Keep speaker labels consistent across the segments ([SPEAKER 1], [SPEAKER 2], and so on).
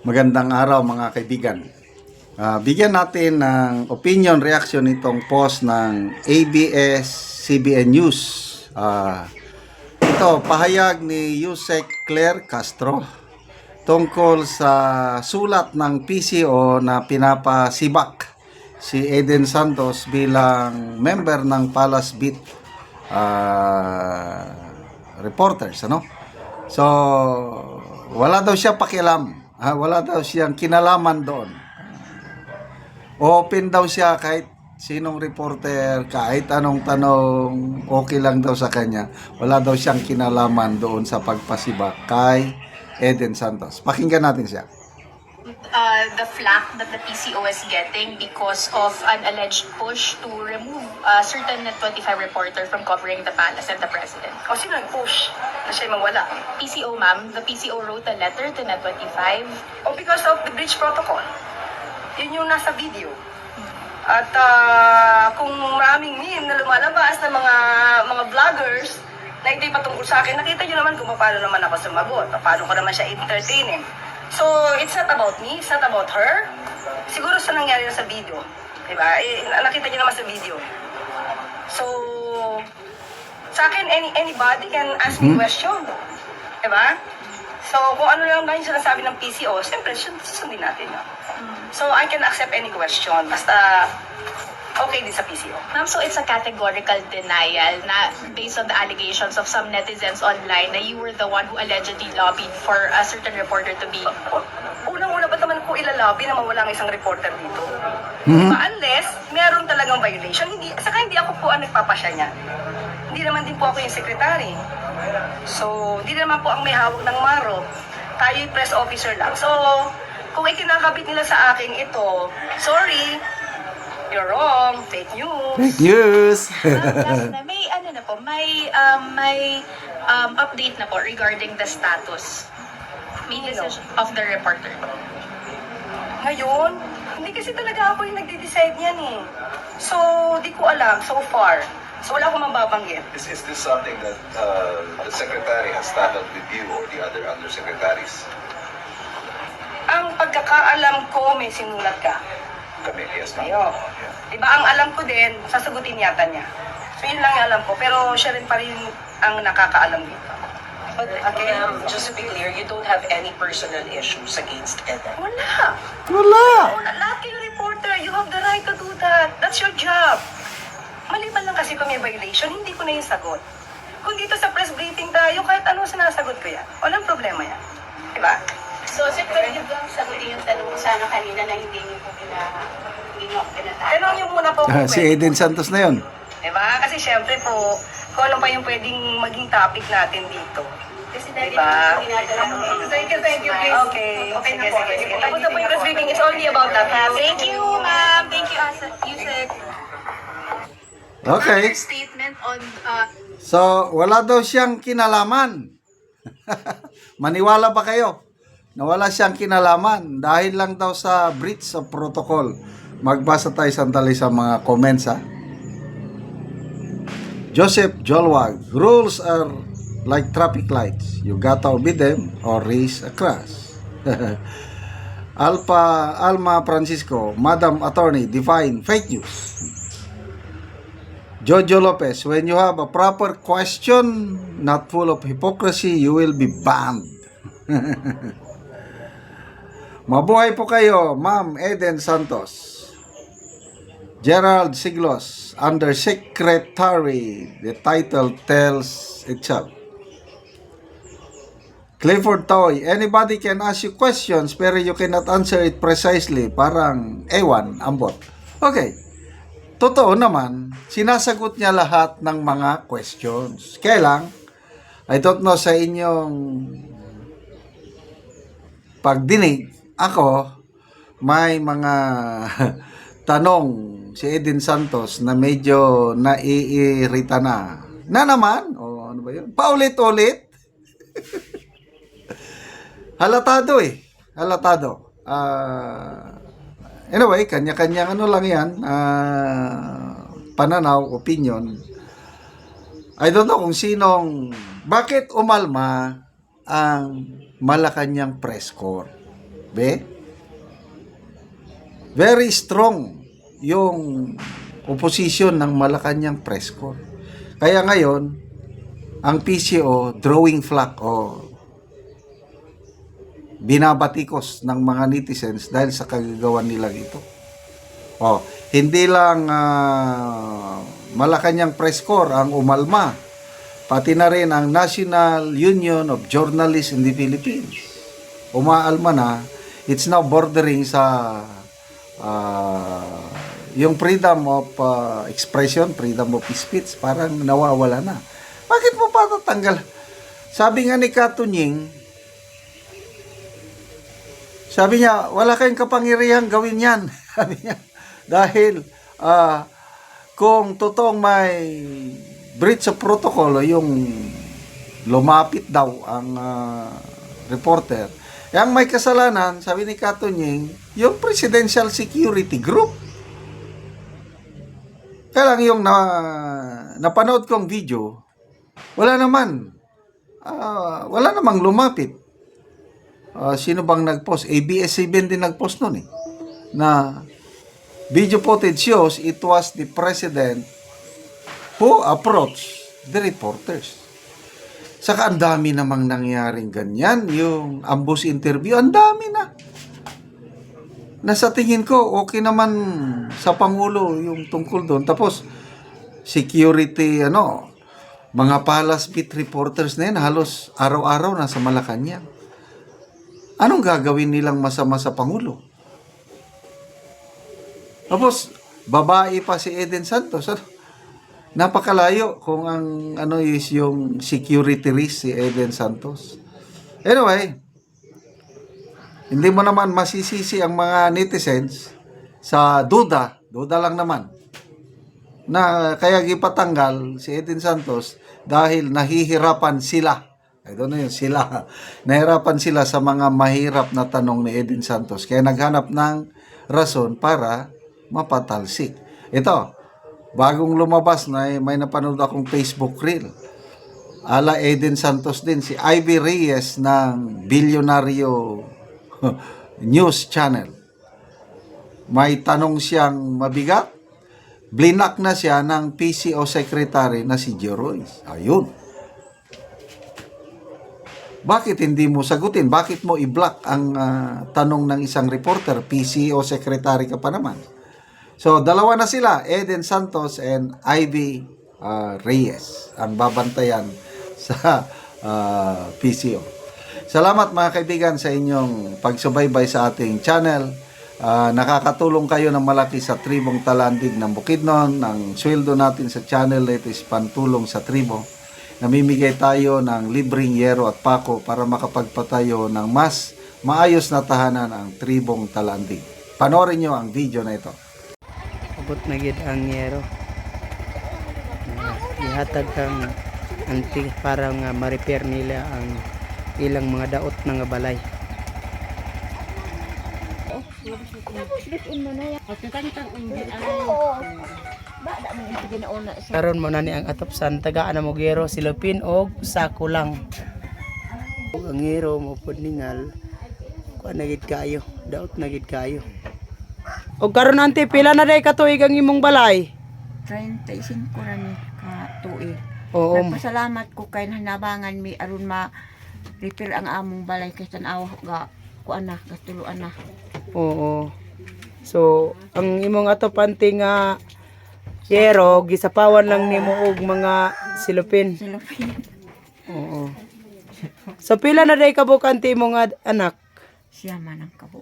[SPEAKER 1] Magandang araw mga kaibigan. Ah, bigyan natin ng opinion reaction itong post ng ABS-CBN News. Ah, ito, pahayag ni Yusek Claire Castro tungkol sa sulat ng PCO na pinapasibak si Eden Santos bilang member ng Palace Beat ah, reporters, ano? So, wala daw siya pakialam. Ah, wala daw siyang kinalaman doon. Open daw siya kahit sinong reporter, kahit anong tanong, okay lang daw sa kanya. Wala daw siyang kinalaman doon sa pagpasibak kay Eden Santos. Pakinggan natin siya.
[SPEAKER 2] Uh, the flack that the PCO is getting because of an alleged push to remove a certain Net 25 reporter from covering the palace and the president.
[SPEAKER 3] O sino nag-push na siya mawala?
[SPEAKER 2] PCO, ma'am, the PCO wrote a letter to Net 25.
[SPEAKER 3] O because of the breach protocol. Yun yung nasa video. At ah, kung maraming meme na lumalabas ng mga mga vloggers na hindi patungkol sa akin, nakita nyo naman kung paano naman ako sumagot, paano ko naman siya entertainin. So, it's not about me, it's not about her. Siguro sa nangyari na sa video. Diba? Eh, nakita nyo naman sa video. So, sa akin, any, anybody can ask me question. Diba? So, kung ano lang ba yung sinasabi ng PCO, siyempre, sun- susundin natin yun. So, I can accept any question. Basta, okay din sa PCO.
[SPEAKER 2] Ma'am, so it's a categorical denial na based on the allegations of some netizens online na you were the one who allegedly lobbied for a certain reporter to be
[SPEAKER 3] Unang-una ba naman po ilalabi na mawala ang isang reporter dito?
[SPEAKER 1] Mhm.
[SPEAKER 3] Diba? Unless, meron talagang violation. Hindi, saka hindi ako po ang nagpapasya niya. Hindi naman din po ako yung secretary. So, hindi naman po ang may hawak ng maro. Tayo yung press officer lang. So, kung ikinakabit nila sa akin ito, sorry, you're wrong, fake news.
[SPEAKER 1] Fake news!
[SPEAKER 2] Last na, may ano na po, may um, may um, update na po regarding the status may decision of the reporter.
[SPEAKER 3] Ngayon, hindi kasi talaga ako yung nagde-decide niyan eh. So, di ko alam so far. So, wala akong mababanggit.
[SPEAKER 4] Is, is this something that uh, the secretary has tackled with you or the other undersecretaries?
[SPEAKER 3] Ang pagkakaalam ko, may sinulat ka.
[SPEAKER 4] Kami, yes, ma'am.
[SPEAKER 3] Ayo.
[SPEAKER 4] Yeah.
[SPEAKER 3] Diba, ang alam ko din, sasagutin yata niya. So, yun lang yung alam ko. Pero siya rin pa rin ang nakakaalam dito.
[SPEAKER 5] But
[SPEAKER 3] Okay.
[SPEAKER 5] ma'am, just to be clear, you don't have any personal issues against Eden.
[SPEAKER 3] Wala.
[SPEAKER 1] Wala!
[SPEAKER 3] Wala. Lahat kayo reporter, you have the right to do that. That's your job. Maliban lang kasi kung may violation, hindi ko na yung sagot. Kung dito sa press briefing tayo, kahit ano sinasagot ko yan. Walang problema yan. Diba?
[SPEAKER 6] So, pwede niyo bang sagutin yung tanong ko sana kanina na hindi niyo po pina, hindi niyo ako pinatanong?
[SPEAKER 3] Tanong niyo muna po
[SPEAKER 1] Ah, si. Eden Santos na yun.
[SPEAKER 3] Diba? Kasi syempre po, kung ano pa yung pwedeng maging topic natin dito.
[SPEAKER 6] Kasi dahil
[SPEAKER 3] Diba? Thank you, thank you, please. Okay.
[SPEAKER 6] Okay na
[SPEAKER 3] sige,
[SPEAKER 6] po.
[SPEAKER 3] sige, sige. Tapos na po yung press briefing. It's only about that.
[SPEAKER 2] Thank you, ma'am. Thank you, Asa. Yusek.
[SPEAKER 1] Okay.
[SPEAKER 2] Another statement on uh,
[SPEAKER 1] So, wala daw siyang kinalaman. Maniwala ba kayo? Na wala siyang kinalaman dahil lang daw sa breach of protocol. Magbasa tayo sandali sa mga comments ha. Joseph Jolwag, rules are like traffic lights. You gotta obey them or raise a crash. Alpha Alma Francisco, Madam Attorney, define fake news. Jojo Lopez, when you have a proper question, not full of hypocrisy, you will be banned. Mabuhay po kayo, Ma'am Eden Santos. Gerald Siglos, Undersecretary. The title tells itself. Clifford Toy, anybody can ask you questions pero you cannot answer it precisely. Parang ewan, ambot. Okay. Totoo naman, sinasagot niya lahat ng mga questions. Kaya I don't know sa inyong pagdinig, ako, may mga tanong si Eden Santos na medyo naiirita na. Na naman, o ano ba yun? Paulit-ulit. Halatado eh. Halatado. Ah... Anyway, kanya-kanyang ano lang yan, ah, pananaw, opinion. I don't know kung sinong, bakit umalma ang Malacanang press corps? Be? Very strong yung opposition ng Malacanang press corps. Kaya ngayon, ang PCO drawing flag o binabatikos ng mga netizens dahil sa kagagawan nila ito. Oh, hindi lang ah, Malacanang Press Corps ang umalma, pati na rin ang National Union of Journalists in the Philippines. Umaalma na, it's now bordering sa ah, yung freedom of ah, expression, freedom of speech, parang nawawala na. Bakit mo pa tatanggal? Sabi nga ni Katunying, sabi niya, wala kayong kapangyarihan gawin yan. Sabi niya, dahil ah, kung totoong may breach of protocol, yung lumapit daw ang ah, reporter, yung may kasalanan, sabi ni Katunying, yung Presidential Security Group. Kaya lang yung na, napanood kong video, wala naman. Ah, wala namang lumapit. Ah, sino bang nag-post? ABS-CBN din nag-post nun eh. Na video footage shows it was the president who approached the reporters. Saka ang dami namang nangyaring ganyan. Yung ambush interview, ang dami na. Nasa tingin ko, okay naman sa Pangulo yung tungkol doon. Tapos, security, ano, mga palas beat reporters na yan, halos araw-araw nasa Malacanang. Anong gagawin nilang masama sa Pangulo? Tapos, babae pa si Eden Santos. Ano? Napakalayo kung ang ano is yung security risk si Eden Santos. Anyway, hindi mo naman masisisi ang mga netizens sa duda, duda lang naman, na kaya gipatanggal si Eden Santos dahil nahihirapan sila. I don't know yun, sila. Nahirapan sila sa mga mahirap na tanong ni Eden Santos. Kaya naghanap ng rason para mapatalsik. Ito, bagong lumabas na may napanood akong Facebook reel. Ala Eden Santos din, si Ivy Reyes ng Bilyonaryo News Channel. May tanong siyang mabigat. Blinak na siya ng PCO Secretary na si Joe Royce. Ayun. Bakit hindi mo sagutin? Bakit mo i-block ang ah, tanong ng isang reporter? PCO Secretary ka pa naman. So, dalawa na sila, Eden Santos and Ivy ah, Reyes, ang babantayan sa ah, PCO. Salamat mga kaibigan sa inyong pagsubaybay sa ating channel. Ah, nakakatulong kayo ng malaki sa tribong talandig ng Bukidnon. Ang sweldo natin sa channel ito is pantulong sa tribo. Namimigay tayo ng libreng yero at pako para makapagpatayo ng mas maayos na tahanan ang tribong talandig. Panorin nyo ang video na ito.
[SPEAKER 7] Abot na gid ang yero. Uh, ihatag kang anti para nga ma-repair nila ang ilang mga daot nga balay. Karon mo na ni ang atopsan tagaan na mo gero silupin og sako lang. Ang gero mo pud ningal kuan na kayo daot na gid kayo og karon ante pila na day katuig ang imong balay
[SPEAKER 8] 35 na ni ka tuig.
[SPEAKER 7] oo
[SPEAKER 8] Nagpasalamat ko kay hanabangan mi aron ma repair ang among balay kay tanaw ga kuan na gatuluan na.
[SPEAKER 7] Oo. So, ang imong atopante nga yero gisapawan lang nimo og mga silupin.
[SPEAKER 8] Silupin.
[SPEAKER 7] Oo. So pila na day kabukante imong ad- anak?
[SPEAKER 8] Siya man ang kabo.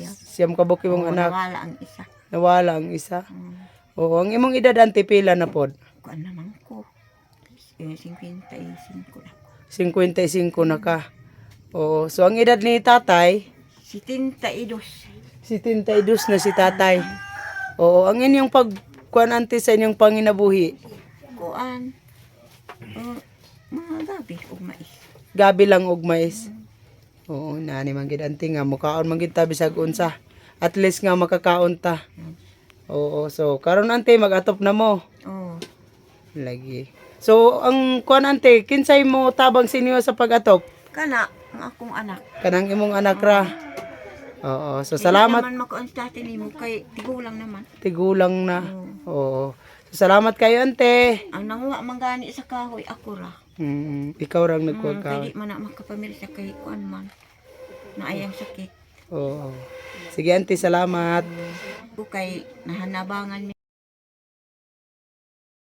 [SPEAKER 8] Siya.
[SPEAKER 7] Siyam kabuk imong
[SPEAKER 8] Oo,
[SPEAKER 7] anak.
[SPEAKER 8] Nawala ang isa.
[SPEAKER 7] Nawala ang isa.
[SPEAKER 8] Mm.
[SPEAKER 7] Oo, ang imong edad ante pila na pod?
[SPEAKER 8] Kuan naman ko. Eh, 55 na.
[SPEAKER 7] 55 na ka. Oo, so ang edad ni tatay,
[SPEAKER 8] 72.
[SPEAKER 7] 72 na si tatay. Oo, ang inyong pagkuan ante sa inyong panginabuhi.
[SPEAKER 8] Kuan. Uh, mga gabi ug mais.
[SPEAKER 7] gabi lang og mais. Oo, nani man gid anting nga mukaon man gid ta bisag unsa. At least nga makakaon ta. Oo, so karon ante mag-atop na mo.
[SPEAKER 8] Oh,
[SPEAKER 7] Lagi. So ang kuan ante, kinsay mo tabang sinyo sa pag-atop?
[SPEAKER 8] kana ang akong anak.
[SPEAKER 7] Kanang imong anak ra. Oo. So
[SPEAKER 8] Hindi
[SPEAKER 7] salamat
[SPEAKER 8] naman makuan sa atin mo kay tigulang naman.
[SPEAKER 7] tigulang na. Oo. So, salamat kayo ante.
[SPEAKER 8] Ang nanguha man gani sa kahoy ako ra.
[SPEAKER 7] Mm, ikaw rang
[SPEAKER 8] Mm,
[SPEAKER 7] nagkuha ka.
[SPEAKER 8] kay di man na makapamili sa kay kuan man. Na ayang sakit.
[SPEAKER 7] Oo. Sige ante, salamat.
[SPEAKER 8] Ko kay nahanabangan